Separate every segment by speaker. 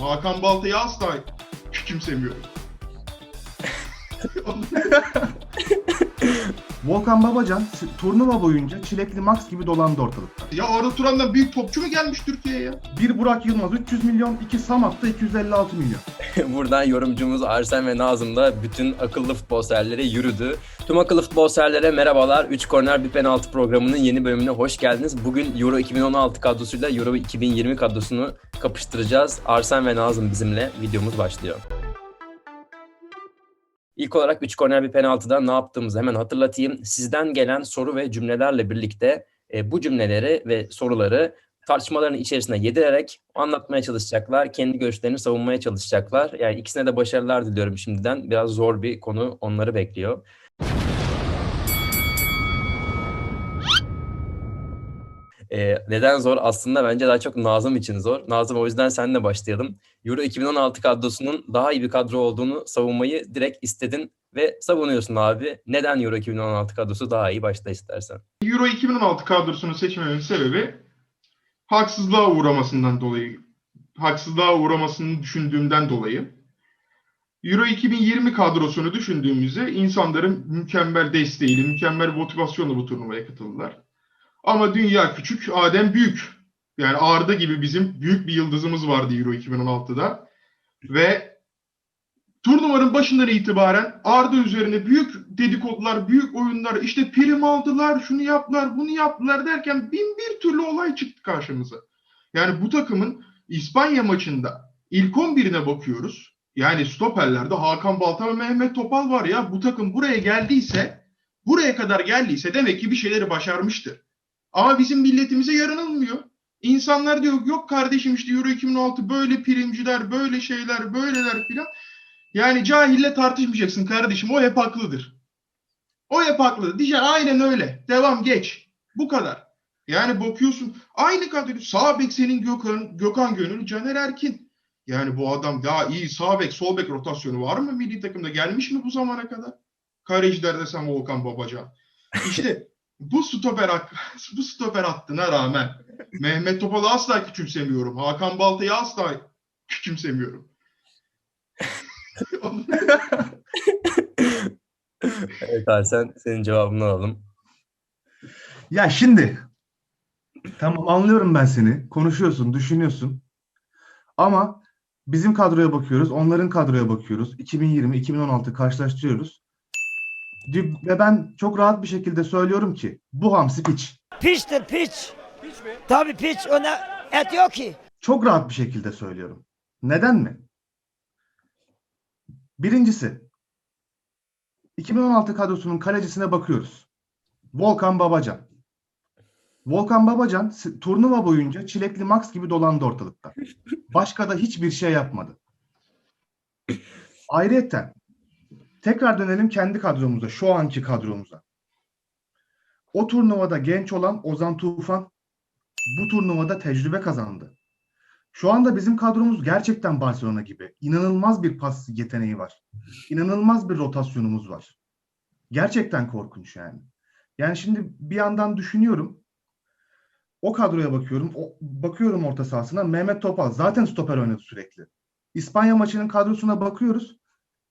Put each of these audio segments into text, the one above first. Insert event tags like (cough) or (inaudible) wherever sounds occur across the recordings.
Speaker 1: Hakan Balta'yı asla küçümsemiyorum. (laughs) (laughs)
Speaker 2: Volkan Babacan turnuva boyunca çilekli Max gibi dolandı ortalıkta.
Speaker 1: ya Arda Turan'dan büyük topçu mu gelmiş Türkiye'ye ya?
Speaker 2: Bir Burak Yılmaz 300 milyon, iki Samat'ta 256 milyon. (laughs)
Speaker 3: Buradan yorumcumuz Arsen ve Nazım da bütün akıllı futbol severlere yürüdü. Tüm akıllı futbol severlere merhabalar. 3 korner bir penaltı programının yeni bölümüne hoş geldiniz. Bugün Euro 2016 kadrosuyla Euro 2020 kadrosunu kapıştıracağız. Arsen ve Nazım bizimle videomuz başlıyor. İlk olarak 3 korner bir penaltıda ne yaptığımızı hemen hatırlatayım. Sizden gelen soru ve cümlelerle birlikte e, bu cümleleri ve soruları tartışmaların içerisine yedirerek anlatmaya çalışacaklar. Kendi görüşlerini savunmaya çalışacaklar. Yani ikisine de başarılar diliyorum şimdiden. Biraz zor bir konu onları bekliyor. Ee, neden zor? Aslında bence daha çok Nazım için zor. Nazım o yüzden seninle başlayalım. Euro 2016 kadrosunun daha iyi bir kadro olduğunu savunmayı direkt istedin ve savunuyorsun abi. Neden Euro 2016 kadrosu daha iyi? Başla istersen.
Speaker 1: Euro 2016 kadrosunu seçmememin sebebi haksızlığa uğramasından dolayı, haksızlığa uğramasını düşündüğümden dolayı. Euro 2020 kadrosunu düşündüğümüzde insanların mükemmel desteğiyle, mükemmel motivasyonla bu turnuvaya katıldılar. Ama dünya küçük, Adem büyük. Yani Arda gibi bizim büyük bir yıldızımız vardı Euro 2016'da. Ve turnuvanın başından itibaren Arda üzerine büyük dedikodular, büyük oyunlar, işte prim aldılar, şunu yaptılar, bunu yaptılar derken bin bir türlü olay çıktı karşımıza. Yani bu takımın İspanya maçında ilk 11'ine bakıyoruz. Yani stoperlerde Hakan Balta ve Mehmet Topal var ya. Bu takım buraya geldiyse, buraya kadar geldiyse demek ki bir şeyleri başarmıştır. Ama bizim milletimize yaranılmıyor. İnsanlar diyor yok kardeşim işte Euro 2016 böyle primciler, böyle şeyler, böyleler filan. Yani cahille tartışmayacaksın kardeşim. O hep haklıdır. O hep haklıdır. Diyeceksin aynen öyle. Devam geç. Bu kadar. Yani bakıyorsun aynı kadro. Sağ bek senin Gökhan, Gökhan Gönül, Caner Erkin. Yani bu adam daha iyi sağ bek, sol bek rotasyonu var mı milli takımda? Gelmiş mi bu zamana kadar? Kaleciler desem Volkan Babacan. İşte bu stoper (laughs) bu stoper hattına rağmen Mehmet Topal'ı asla küçümsemiyorum. Hakan Balta'yı asla küçümsemiyorum.
Speaker 3: Evet Arsen senin cevabını alalım.
Speaker 2: Ya şimdi tamam anlıyorum ben seni. Konuşuyorsun, düşünüyorsun. Ama bizim kadroya bakıyoruz, onların kadroya bakıyoruz. 2020, 2016 karşılaştırıyoruz. Ve ben çok rahat bir şekilde söylüyorum ki bu hamsi piç.
Speaker 4: Piçtir piç. Piç mi? Tabii piç. Ona et yok ki.
Speaker 2: Çok rahat bir şekilde söylüyorum. Neden mi? Birincisi 2016 kadrosunun kalecisine bakıyoruz. Volkan Babacan. Volkan Babacan turnuva boyunca çilekli Max gibi dolandı ortalıkta. Başka da hiçbir şey yapmadı. Ayrıca tekrar dönelim kendi kadromuza, şu anki kadromuza. O turnuvada genç olan Ozan Tufan bu turnuvada tecrübe kazandı. Şu anda bizim kadromuz gerçekten Barcelona gibi. İnanılmaz bir pas yeteneği var. İnanılmaz bir rotasyonumuz var. Gerçekten korkunç yani. Yani şimdi bir yandan düşünüyorum. O kadroya bakıyorum. O, bakıyorum orta sahasına. Mehmet Topal zaten stoper oynadı sürekli. İspanya maçının kadrosuna bakıyoruz.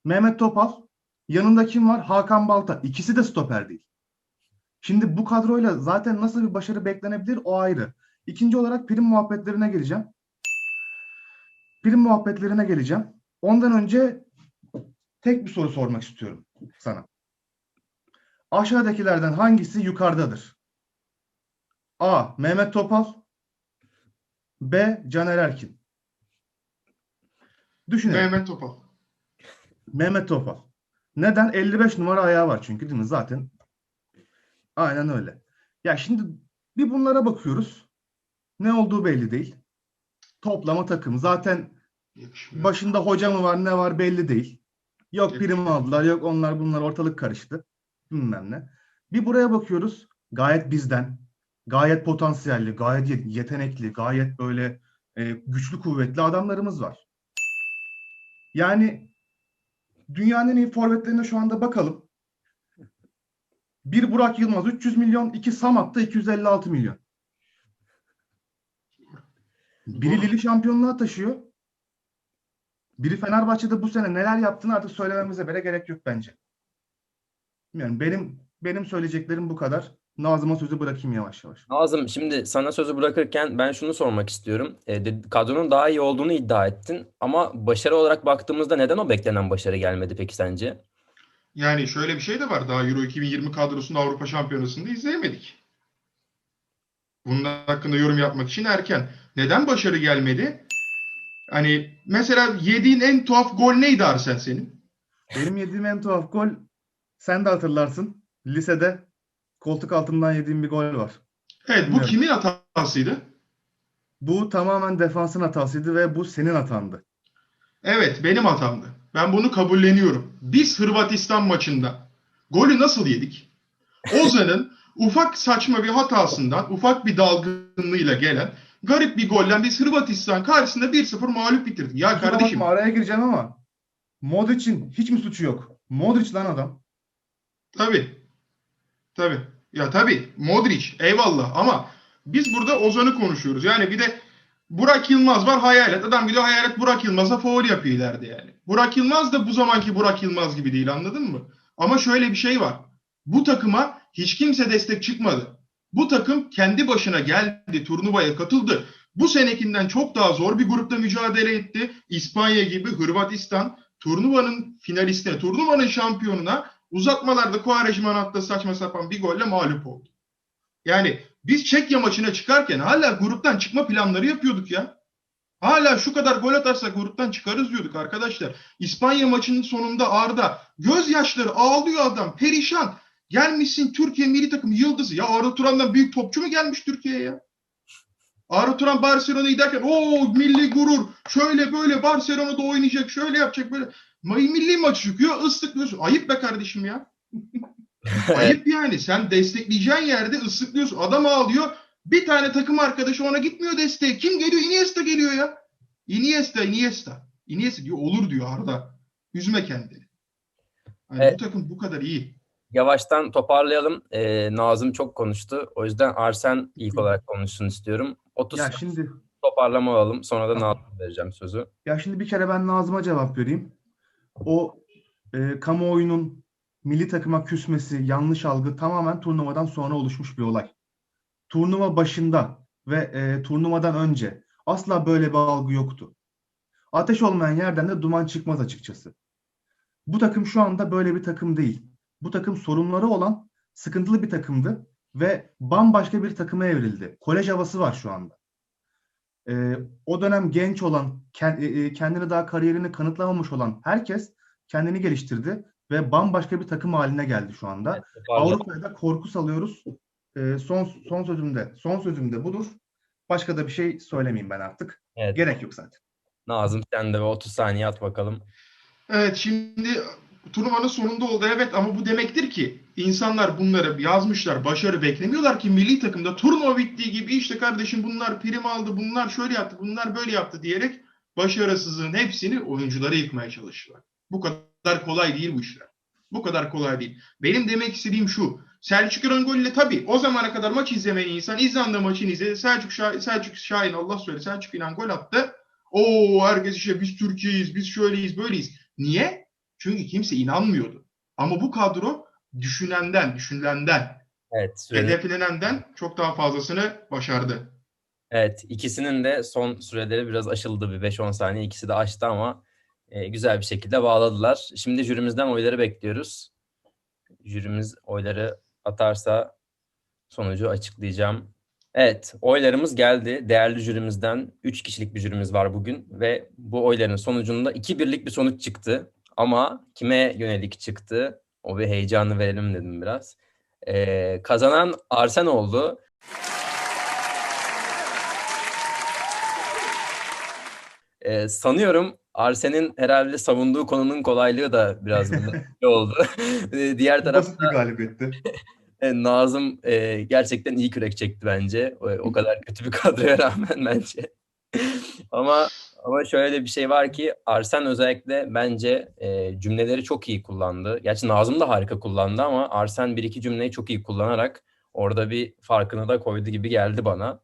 Speaker 2: Mehmet Topal. Yanında kim var? Hakan Balta. İkisi de stoper değil. Şimdi bu kadroyla zaten nasıl bir başarı beklenebilir o ayrı. İkinci olarak prim muhabbetlerine geleceğim. Prim muhabbetlerine geleceğim. Ondan önce tek bir soru sormak istiyorum sana. Aşağıdakilerden hangisi yukarıdadır? A. Mehmet Topal B. Caner Erkin Düşünelim.
Speaker 1: Mehmet Topal.
Speaker 2: Mehmet Topal. Neden? 55 numara ayağı var çünkü değil mi? Zaten aynen öyle. Ya şimdi bir bunlara bakıyoruz. Ne olduğu belli değil. Toplama takım. Zaten
Speaker 1: Yakışmıyor.
Speaker 2: başında hoca mı var ne var belli değil. Yok prim aldılar yok onlar bunlar ortalık karıştı. Bilmem ne. Bir buraya bakıyoruz. Gayet bizden. Gayet potansiyelli, gayet ye- yetenekli, gayet böyle e, güçlü kuvvetli adamlarımız var. Yani dünyanın en iyi forvetlerine şu anda bakalım. Bir Burak Yılmaz 300 milyon, iki Samat'ta 256 milyon. Biri Lille şampiyonluğa taşıyor. Biri Fenerbahçe'de bu sene neler yaptığını artık söylememize bile gerek yok bence. Yani benim benim söyleyeceklerim bu kadar. Nazım'a sözü bırakayım yavaş yavaş.
Speaker 3: Nazım şimdi sana sözü bırakırken ben şunu sormak istiyorum. E, de- kadronun daha iyi olduğunu iddia ettin ama başarı olarak baktığımızda neden o beklenen başarı gelmedi peki sence?
Speaker 1: Yani şöyle bir şey de var. Daha Euro 2020 kadrosunu Avrupa Şampiyonası'nda izleyemedik. Bunun hakkında yorum yapmak için erken. Neden başarı gelmedi? Hani mesela yediğin en tuhaf gol neydi Arsen senin?
Speaker 2: Benim yediğim en tuhaf gol sen de hatırlarsın. Lisede koltuk altından yediğim bir gol var.
Speaker 1: Evet bu kimin hatasıydı?
Speaker 2: Bu tamamen defansın hatasıydı ve bu senin hatandı.
Speaker 1: Evet benim hatamdı. Ben bunu kabulleniyorum. Biz Hırvatistan maçında golü nasıl yedik? Ozan'ın (laughs) ufak saçma bir hatasından, ufak bir dalgınlığıyla gelen garip bir golden biz Hırvatistan karşısında 1-0 mağlup bitirdik. Ya
Speaker 2: Kusura
Speaker 1: kardeşim
Speaker 2: bakma, araya gireceğim ama Modric'in hiç mi suçu yok? Modric lan adam.
Speaker 1: tabii. Tabii. Ya tabii Modric eyvallah ama biz burada Ozan'ı konuşuyoruz. Yani bir de Burak Yılmaz var hayalet. Adam gidiyor hayalet Burak Yılmaz'a faul yapıyor ileride yani. Burak Yılmaz da bu zamanki Burak Yılmaz gibi değil anladın mı? Ama şöyle bir şey var. Bu takıma hiç kimse destek çıkmadı. Bu takım kendi başına geldi, turnuvaya katıldı. Bu senekinden çok daha zor bir grupta mücadele etti. İspanya gibi Hırvatistan turnuvanın finalistine, turnuvanın şampiyonuna uzatmalarda Quaresma'nın attığı saçma sapan bir golle mağlup oldu. Yani biz Çekya maçına çıkarken hala gruptan çıkma planları yapıyorduk ya. Hala şu kadar gol atarsak gruptan çıkarız diyorduk arkadaşlar. İspanya maçının sonunda Arda gözyaşları ağlıyor adam perişan. Gelmişsin Türkiye milli takım yıldızı. Ya Arda Turan'dan büyük topçu mu gelmiş Türkiye'ye ya? Arda Turan Barcelona'ya giderken o milli gurur şöyle böyle Barcelona'da oynayacak şöyle yapacak böyle. Milli maç çıkıyor ıslıklıyorsun. Ayıp be kardeşim ya. (laughs) Ayıp yani. Sen destekleyeceğin yerde ıslıklıyorsun. Adam ağlıyor. Bir tane takım arkadaşı ona gitmiyor desteğe. Kim geliyor? Iniesta geliyor ya. Iniesta, Iniesta. Iniesta diyor olur diyor Arda. Üzme kendini. Hani
Speaker 3: Evet.
Speaker 1: Bu takım bu kadar iyi.
Speaker 3: Yavaştan toparlayalım. E, Nazım çok konuştu. O yüzden Arsen ilk olarak konuşsun istiyorum. 30
Speaker 2: Ya şimdi
Speaker 3: toparlama alalım. Sonra da. Nazım'a vereceğim sözü.
Speaker 2: ya şimdi bir kere ben Nazım'a cevap vereyim. O e, kamuoyunun milli takıma küsmesi, yanlış algı tamamen turnuvadan sonra oluşmuş bir olay. Turnuva başında ve e, turnuvadan önce asla böyle bir algı yoktu. Ateş olmayan yerden de duman çıkmaz açıkçası. Bu takım şu anda böyle bir takım değil. Bu takım sorunları olan sıkıntılı bir takımdı ve bambaşka bir takıma evrildi. Kolej havası var şu anda. Ee, o dönem genç olan, e, e, kendini daha kariyerini kanıtlamamış olan herkes kendini geliştirdi ve bambaşka bir takım haline geldi şu anda.
Speaker 3: Evet.
Speaker 2: Avrupa'ya da korku salıyoruz. Ee, son son sözümde, son sözümde budur. Başka da bir şey söylemeyeyim ben artık.
Speaker 3: Evet.
Speaker 2: Gerek yok zaten.
Speaker 3: Nazım sen de bir 30 saniye at bakalım.
Speaker 1: Evet şimdi turnuvanın sonunda oldu evet ama bu demektir ki insanlar bunları yazmışlar başarı beklemiyorlar ki milli takımda turnuva bittiği gibi işte kardeşim bunlar prim aldı bunlar şöyle yaptı bunlar böyle yaptı diyerek başarısızlığın hepsini oyunculara yıkmaya çalıştılar. Bu kadar kolay değil bu işler. Bu kadar kolay değil. Benim demek istediğim şu. Selçuk İrangol ile tabii o zamana kadar maç izlemeyen insan İzlanda maçını izledi. Selçuk, Şah Selçuk Şahin Allah söyle Selçuk İnan gol attı. Oo herkes işte biz Türkiye'yiz, biz şöyleyiz, böyleyiz. Niye? Çünkü kimse inanmıyordu. Ama bu kadro düşünenden, düşünülenden,
Speaker 3: Evet. sürede-
Speaker 1: hedeflenenden çok daha fazlasını başardı.
Speaker 3: Evet, ikisinin de son süreleri biraz aşıldı bir 5-10 saniye. İkisi de aştı ama e, güzel bir şekilde bağladılar. Şimdi jürimizden oyları bekliyoruz. Jürimiz oyları atarsa sonucu açıklayacağım. Evet, oylarımız geldi. Değerli jürimizden 3 kişilik bir jürimiz var bugün ve bu oyların sonucunda 2 birlik bir sonuç çıktı. Ama kime yönelik çıktı? O bir heyecanı verelim dedim biraz. E, kazanan Arsen oldu. Ee, sanıyorum Arsen'in herhalde savunduğu konunun kolaylığı da biraz (laughs) etkili oldu. Ee, Diğer
Speaker 2: Basit
Speaker 3: tarafta
Speaker 2: bir galibiyetti. (laughs)
Speaker 3: e, Nazım e, gerçekten iyi kürek çekti bence. O, o kadar kötü bir kadroya rağmen (laughs) bence. Ama ama şöyle de bir şey var ki Arsen özellikle bence e, cümleleri çok iyi kullandı. Gerçi Nazım da harika kullandı ama Arsen bir iki cümleyi çok iyi kullanarak orada bir farkını da koydu gibi geldi bana.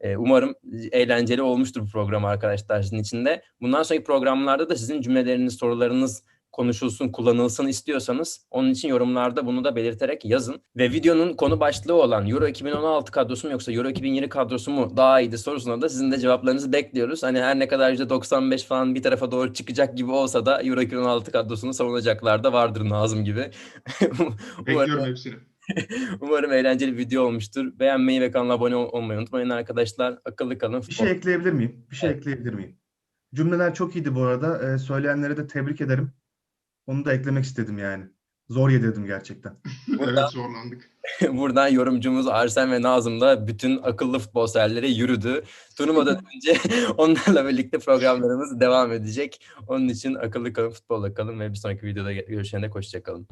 Speaker 3: E, umarım eğlenceli olmuştur bu program arkadaşlar sizin için de. Bundan sonraki programlarda da sizin cümleleriniz, sorularınız konuşulsun, kullanılsın istiyorsanız onun için yorumlarda bunu da belirterek yazın. Ve videonun konu başlığı olan Euro 2016 kadrosu mu yoksa Euro 2020 kadrosu mu daha iyiydi sorusuna da sizin de cevaplarınızı bekliyoruz. Hani her ne kadar %95 falan bir tarafa doğru çıkacak gibi olsa da Euro 2016 kadrosunu savunacaklar da vardır Nazım gibi. (laughs)
Speaker 1: Bekliyorum
Speaker 3: umarım,
Speaker 1: hepsini. (laughs)
Speaker 3: umarım eğlenceli bir video olmuştur. Beğenmeyi ve kanala abone ol- olmayı unutmayın arkadaşlar. Akıllı kalın.
Speaker 2: Bir şey ekleyebilir miyim? Bir şey ekleyebilir miyim? Cümleler çok iyiydi bu arada. Ee, söyleyenlere de tebrik ederim. Onu da eklemek istedim yani. Zor yedirdim gerçekten. (laughs)
Speaker 1: evet zorlandık. (laughs)
Speaker 3: Buradan yorumcumuz Arsen ve Nazım da bütün akıllı futbol severlere yürüdü. Turnuvadan (laughs) önce onlarla birlikte programlarımız devam edecek. Onun için akıllı kalın, futbolla kalın ve bir sonraki videoda görüşene hoşçakalın.